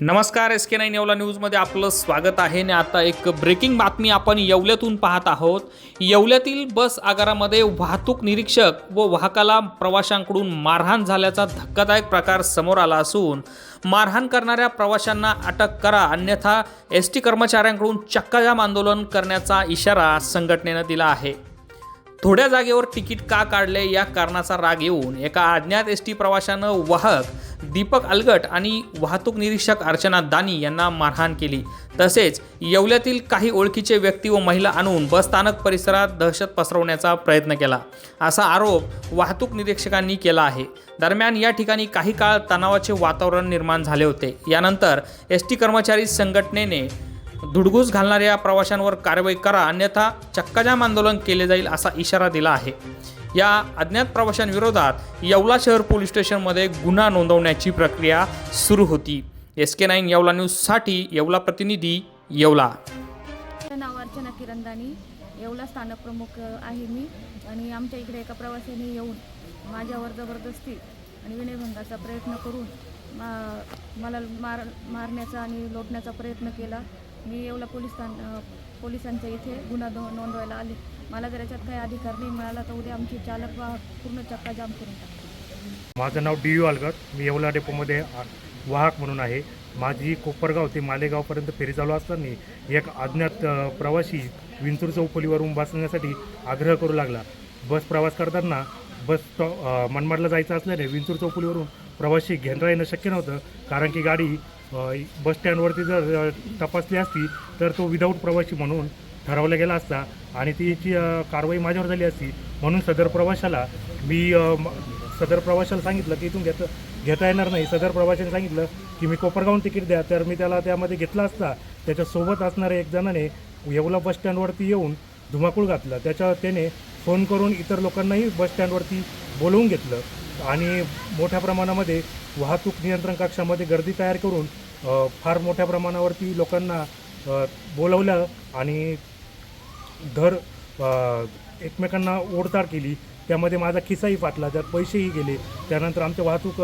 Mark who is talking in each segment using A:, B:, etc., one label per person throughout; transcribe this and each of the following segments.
A: नमस्कार S K nine Yeola न्यूजमध्ये आपलं स्वागत आहे. आणि आता एक ब्रेकिंग बातमी आपण येवल्यातून पाहत आहोत. येवल्यातील बस आगारामध्ये वाहतूक निरीक्षक व वाहकाला प्रवाशांकडून मारहाण झाल्याचा धक्कादायक प्रकार समोर आला असून मारहाण करणाऱ्या प्रवाशांना अटक करा अन्यथा एस टी कर्मचाऱ्यांकडून चक्काजाम आंदोलन करण्याचा इशारा संघटनेनं दिला आहे. थोड्या जागेवर तिकीट का काढले या कारणाचा राग येऊन एका अज्ञात एस टी प्रवाशानं वाहक दीपक अलगट आणि वाहतूक निरीक्षक अर्चना दानी यांना मारहाण केली. तसेच येवल्यातील काही ओळखीचे व्यक्ती व महिला आणून बसस्थानक परिसरात दहशत पसरवण्याचा प्रयत्न केला. असा आरोप वाहतूक निरीक्षकांनी केला आहे. दरम्यान या ठिकाणी काही काळ तणावाचे वातावरण निर्माण झाले होते. यानंतर एस टी कर्मचारी संघटनेने धुडगूस घालणाऱ्या प्रवाशांवर कारवाई करा अन्यथा चक्काजाम आंदोलन केले जाईल असा इशारा दिला आहे. या अज्ञात प्रवाशांविरोधात येवला शहर पोलीस स्टेशनमध्ये गुन्हा नोंदवण्याची प्रक्रिया सुरू होती. एस के नाईन येवला न्यूजसाठी येवला प्रतिनिधी येवला.
B: नाव अर्चना किरणदानी येवला स्थानक प्रमुख आहे मी आणि आमच्या इकडे एका प्रवाशाने येऊन माझ्यावर जबरदस्ती आणि विनयभंगाचा प्रयत्न करून मा मला मार मारण्याचा आणि लोटण्याचा प्रयत्न केला. मी येवला पोलीस पोलिसांच्या इथे गुन्हा नोंदवायला आले. मला जर याच्यात काही अधिकार नाही मिळाला तर उद्या आमची चालक वाहक पूर्ण चक्का जाम करून
C: माझं नाव डी यू अलगट मी येवला डेपोमध्ये वाहक म्हणून आहे. माझी कोपरगाव ते मालेगावपर्यंत फेरी चालू असताना एक अज्ञात प्रवासी विंचूर चौफुलीवरून बसण्यासाठी आग्रह करू लागला. बस प्रवास करताना बस स्टॉ मनमाडला जायचं असल्याने विंचूर चौफुलीवरून प्रवासी घेणारा येणं शक्य नव्हतं. कारण की गाडी बस स्टँडवरती जर तपासली असती तर तो विदाऊट प्रवासी म्हणून ठरवला गेला असता. आणि तिची कारवाई माझ्यावर झाली असती. म्हणून सदर प्रवाशाला मी सदर प्रवाशाला सांगितलं की इथून घेता घेता येणार नाही. सदर प्रवाशाने सांगितलं की मी कोपरगावून तिकीट द्या. तर मी त्याला त्यामध्ये घेतला असता. त्याच्यासोबत असणाऱ्या एक जणाने येवला बस स्टँडवरती येऊन धुमाकूळ घातलं. त्याच्या त्याने फोन करून इतर लोकांनाही बस स्टँडवरती बोलवून घेतलं. आणि मोठ्या प्रमाणामध्ये वाहतूक नियंत्रण कक्षामध्ये गर्दी तयार करून फार मोठ्या प्रमाणावरती लोकांना बोलवलं आणि धर एकमेकांना ओढताड केली. त्यामध्ये माझा खिसाही फाटला. त्यात पैसेही गेले. त्यानंतर आमच्या वाहतूक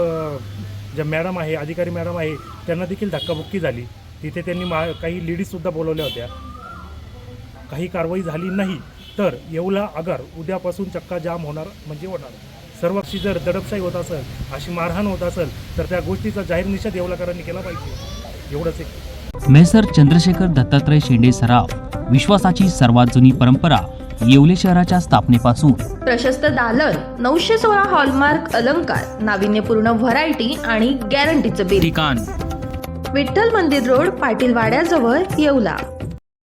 C: ज्या मॅडम आहे अधिकारी मॅडम आहे त्यांना देखील धक्काबुक्की झाली. तिथे त्यांनी मा काही लेडीजसुद्धा बोलवल्या होत्या. काही कारवाई झाली नाही. तर येवला अगर उद्यापासून चक्का जाम होणार म्हणजे होणार. सर्व पक्षी जर दडपशाही होत असेल अशी मारहाण होत असेल तर त्या गोष्टीचा जाहीर निषेध येवलाकरांनी केला पाहिजे. एवढंच एक.
D: मेसर चंद्रशेखर दत्तात्रय शेंडे सराव विश्वासाची सर्वात जुनी परंपरा येवले शहराच्या स्थापनेपासून.
E: प्रशस्त दालन नऊशे सोळा हॉलमार्क अलंकार नाविन्यपूर्ण व्हरायटी आणि गॅरंटीचं बिल.
D: ठिकाण.
E: विठ्ठल मंदिर रोड पाटील वाड्याजवळ येवला.